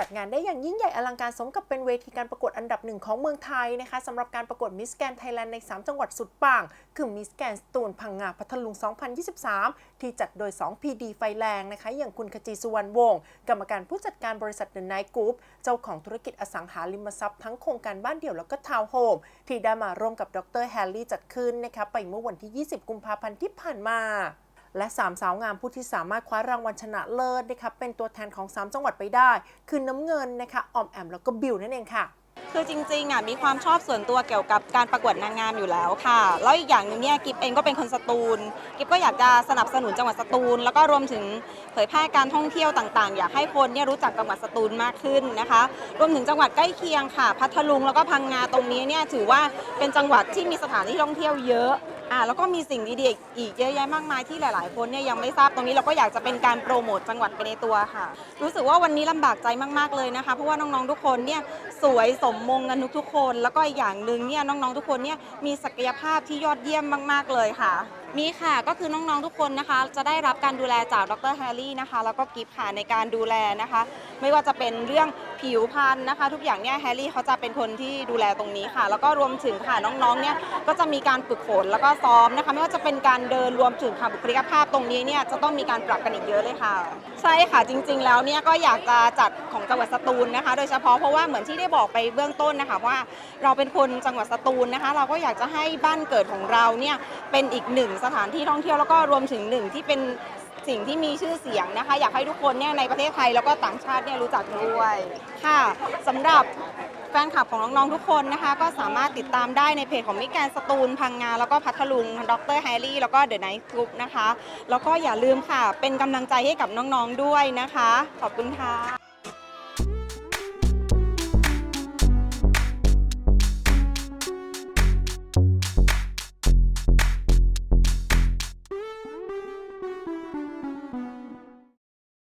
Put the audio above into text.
จัดงานได้อย่างยิ่งใหญ่อลังการสมกับเป็นเวทีการประกวดอันดับหนึ่งของเมืองไทยนะคะสำหรับการประกวดมิสแกนไทยแลนด์ใน 3 จังหวัดสุดปัง คือมิสแกนสตูลพังงาพัทลุง 2023 ที่จัดโดย 2 PD ไฟแรงนะคะ อย่างคุณขจีสุวรรณวงศ์กรรมการผู้จัดการบริษัทเดอะไนกรุ๊ปเจ้าของธุรกิจอสังหาริมทรัพย์ทั้งโครงการบ้านเดี่ยวแล้วก็ทาวน์โฮมที่ได้มาร่วมกับดรแฮร์รี่จัดขึ้นนะคะไปเมื่อวันที่ 20 กุมภาพันธ์ที่ผ่านมา และ 3 สาวงามผู้ที่สามารถคว้ารางวัลชนะเลิศนะคะเป็นตัวแทนของ 3 จังหวัดไปได้ คือน้ำเงินนะคะออมแอมแล้วก็บิวนั่นเองค่ะคือจริงๆอะมีความชอบส่วนตัวเกี่ยวกับการประกวดนางงามอยู่แล้วค่ะ แล้วอีกอย่างหนึงเนี่ยกิฟเองก็เป็นคนสตูล กิฟก็อยากจะสนับสนุนจังหวัดสตูล แล้วก็รวมถึงเผยแพร่การท่องเที่ยวต่างๆ อยากให้คนเนี่ยรู้จักจังหวัดสตูลมากขึ้นนะคะ รวมถึงจังหวัดใกล้เคียงค่ะ พัทลุงแล้วก็พังงาตรงนี้เนี่ยถือว่าเป็นจังหวัดที่มีสถานที่ท่องเที่ยวเยอะ อ่าแล้วก็มีสิ่งดีๆอีกเยอะแยะมากมายที่หลาย ๆ คนเนี่ยยังไม่ทราบตรงนี้เราก็อยากจะเป็นการโปรโมทจังหวัดไปในตัวค่ะ รู้สึกว่าวันนี้ลำบากใจมากๆเลยนะคะเพราะว่าน้องๆทุกคนเนี่ยสวยสมมงกันทุกๆคน แล้วก็อีกอย่างหนึ่งเนี่ยน้องๆทุกคนเนี่ยมีศักยภาพที่ยอดเยี่ยมมาก ๆเลยค่ะ มีค่ะก็คือน้องๆทุกคนนะคะ จะได้รับการดูแลจากดรแฮร์รี่นะคะ แล้วก็กิฟค่ะในการดูแลนะคะ ไม่ว่าจะเป็นเรื่องผิวพรรณนะคะ ทุกอย่างเนี่ยแฮร์รี่เขาจะเป็นคนที่ดูแลตรงนี้ค่ะ แล้วก็รวมถึงค่ะน้องๆเนี่ยก็จะมีการฝึกฝนแล้วก็ซ้อมนะคะ ไม่ว่าจะเป็นการเดินรวมถึงค่ะบุคลิกภาพตรงนี้เนี่ยจะต้องมีการปรับกันอีกเยอะเลยค่ะ ใช่ค่ะจริง ๆ แล้วเนี่ยก็อยากจะจัดของจังหวัดสตูลนะคะ โดยเฉพาะเพราะว่าเหมือนที่ได้บอกไปเบื้องต้นนะคะว่า เราเป็นคนจังหวัดสตูลนะคะ เราก็อยากจะให้บ้านเกิดของเราเนี่ยเป็นอีกหนึ่งสถานที่ท่องเที่ยวแล้วก็รวมถึงหนึ่งที่เป็นสิ่งที่มีชื่อเสียงนะคะ อยากให้ทุกคนเนี่ยในประเทศไทยแล้วก็ต่างชาติเนี่ยรู้จักด้วยค่ะสำหรับแฟนคลับของน้อง ๆ ทุกคนนะคะ ก็สามารถติดตามได้ในเพจของมิแกนสตูล พังงา แล้วก็พัทลุงดรแฮร์รี่ แล้วก็เดอะไนท์กรุ๊ปนะคะ แล้วก็อย่าลืมค่ะ เป็นกำลังใจให้กับน้อง ๆ ด้วยนะคะ ขอบคุณค่ะ